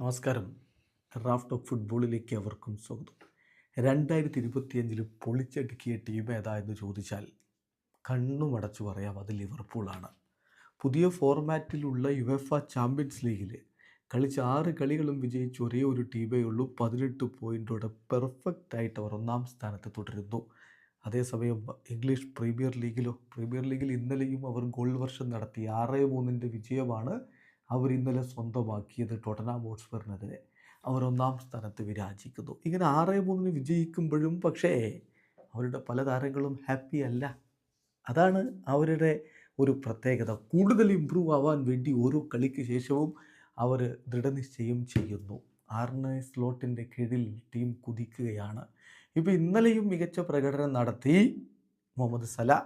നമസ്കാരം. Raft of ഫുട്ബോളിലേക്ക് അവർക്കും സ്വാഗതം. രണ്ടായിരത്തി ഇരുപത്തിയഞ്ചിൽ പൊളിച്ചടുക്കിയ ടീം ഏതാ എന്ന് ചോദിച്ചാൽ കണ്ണുമടച്ചു പറയാം അത് ലിവർപൂളാണ് പുതിയ ഫോർമാറ്റിലുള്ള യുഎഫ ചാമ്പ്യൻസ് ലീഗിൽ കളിച്ച ആറ് കളികളും വിജയിച്ച ഒരേ ഒരു ടീമേ ഉള്ളൂ. പതിനെട്ട് പോയിന്റോടെ പെർഫെക്റ്റ് ആയിട്ട് അവർ ഒന്നാം സ്ഥാനത്ത് തുടരുന്നു. അതേസമയം ഇംഗ്ലീഷ് പ്രീമിയർ ലീഗിലോ പ്രീമിയർ ലീഗിൽ ഇന്നലെയും അവർ ഗോൾ വർഷം നടത്തി ആറ് മൂന്നിന്റെ വിജയമാണ് അവർ ഇന്നലെ സ്വന്തമാക്കിയത് ടോട്ടനാം ഹോട്ട്സ്പറിനെതിരെ അവർ ഒന്നാം സ്ഥാനത്ത് വിരാജിക്കുന്നു. ഇങ്ങനെ ആറ് മൂന്നിന് വിജയിക്കുമ്പോഴും പക്ഷേ അവരുടെ പല താരങ്ങളും ഹാപ്പി അല്ല. അതാണ് അവരുടെ ഒരു പ്രത്യേകത. കൂടുതൽ ഇമ്പ്രൂവ് ആവാൻ വേണ്ടി ഓരോ കളിക്ക് ശേഷവും അവർ ദൃഢനിശ്ചയം ചെയ്യുന്നു. ആർണെ സ്ലോട്ടിന്റെ കീഴിൽ ടീം കുതിക്കുകയാണ്. ഇപ്പോൾ ഇന്നലെയും മികച്ച പ്രകടനം നടത്തി മുഹമ്മദ് സല.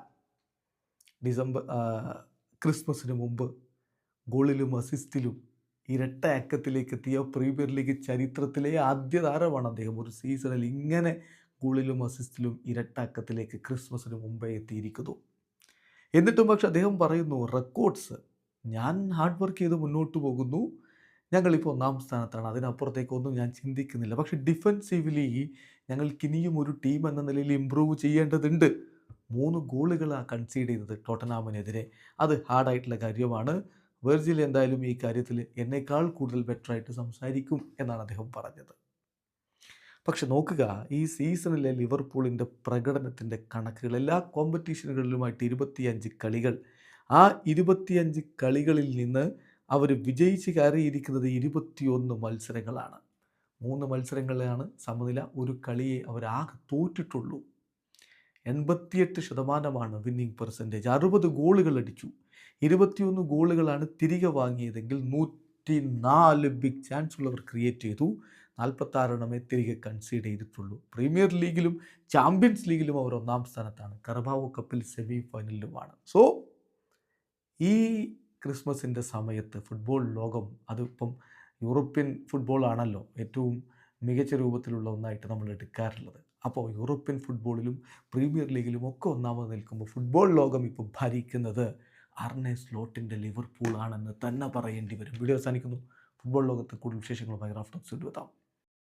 ഡിസംബർ ക്രിസ്മസിന് മുമ്പ് ഗോളിലും അസിസ്റ്റിലും ഇരട്ട അക്കത്തിലേക്ക് എത്തിയ പ്രീമിയർ ലീഗ് ചരിത്രത്തിലെ ആദ്യ താരമാണ് അദ്ദേഹം. ഒരു സീസണിൽ ഇങ്ങനെ ഗോളിലും അസിസ്റ്റിലും ഇരട്ട അക്കത്തിലേക്ക് ക്രിസ്മസിന് മുമ്പേ എത്തിയിരിക്കുന്നു. എന്നിട്ടും പക്ഷെ അദ്ദേഹം പറയുന്നു റെക്കോർഡ്സ് ഞാൻ ഹാർഡ് വർക്ക് ചെയ്ത് മുന്നോട്ട് പോകുന്നു. ഞങ്ങളിപ്പോൾ ഒന്നാം സ്ഥാനത്താണ്. അതിനപ്പുറത്തേക്കൊന്നും ഞാൻ ചിന്തിക്കുന്നില്ല. പക്ഷെ ഡിഫൻസീവ്ലി ഞങ്ങൾക്ക് ഇനിയും ഒരു ടീം എന്ന നിലയിൽ ഇമ്പ്രൂവ് ചെയ്യേണ്ടതുണ്ട്. മൂന്ന് ഗോളുകളാണ് കൺസീഡ് ചെയ്തത് ടോട്ടനാമിനെതിരെ. അത് ഹാർഡായിട്ടുള്ള കാര്യമാണ്. വെർജിൽ എന്തായാലും ഈ കാര്യത്തിൽ എന്നേക്കാൾ കൂടുതൽ ബെറ്ററായിട്ട് സംസാരിക്കും എന്നാണ് അദ്ദേഹം പറഞ്ഞത്. പക്ഷെ നോക്കുക ഈ സീസണിലെ ലിവർപൂളിന്റെ പ്രകടനത്തിന്റെ കണക്കുകൾ എല്ലാ കോമ്പറ്റീഷനുകളിലുമായിട്ട് ഇരുപത്തിയഞ്ച് കളികൾ ആ ഇരുപത്തിയഞ്ച് കളികളിൽ നിന്ന് അവർ വിജയിച്ച് കയറിയിരിക്കുന്നത് ഇരുപത്തിയൊന്ന് മത്സരങ്ങളാണ്. മൂന്ന് മത്സരങ്ങളിലാണ് സമനില ഒരു കളിയെ അവരാകെ തോറ്റിട്ടുള്ളൂ. എൺപത്തിയെട്ട് ശതമാനമാണ് വിന്നിംഗ് പെർസെന്റേജ് അറുപത് ഗോളുകൾ അടിച്ചു. ഇരുപത്തിയൊന്ന് ഗോളുകളാണ് തിരികെ വാങ്ങിയതെങ്കിൽ നൂറ്റി നാല് ബിഗ് ചാൻസ് ഉള്ളവർ ക്രിയേറ്റ് ചെയ്തു. നാൽപ്പത്താറെണ്ണമേ തിരികെ കൺസീഡ് ചെയ്തിട്ടുള്ളൂ. പ്രീമിയർ ലീഗിലും ചാമ്പ്യൻസ് ലീഗിലും അവർ ഒന്നാം സ്ഥാനത്താണ്. കർബാവോ കപ്പിൽ സെമി ഫൈനലിലുമാണ് സോ ഈ ക്രിസ്മസിന്റെ സമയത്ത് ഫുട്ബോൾ ലോകം അതിപ്പം യൂറോപ്യൻ ഫുട്ബോളാണല്ലോ ഏറ്റവും മികച്ച രൂപത്തിലുള്ള ഒന്നായിട്ട് നമ്മൾ എടുക്കാറുള്ളത്. അപ്പോൾ യൂറോപ്യൻ ഫുട്ബോളിലും പ്രീമിയർ ലീഗിലും ഒക്കെ ഒന്നാമത് നിൽക്കുമ്പോൾ ഫുട്ബോൾ ലോകം ഇപ്പോൾ ഭരിക്കുന്നത് അർണെ സ്ലോട്ടിന്റെ ലിവർപൂൾ ആണെന്ന് തന്നെ പറയേണ്ടി വരും. വീഡിയോ അവസാനിക്കുന്നു. ഫുട്ബോൾ ലോകത്ത് കൂടുതൽ വിശേഷങ്ങളുമായി റാഫ്റ്റോക്സ് എത്താം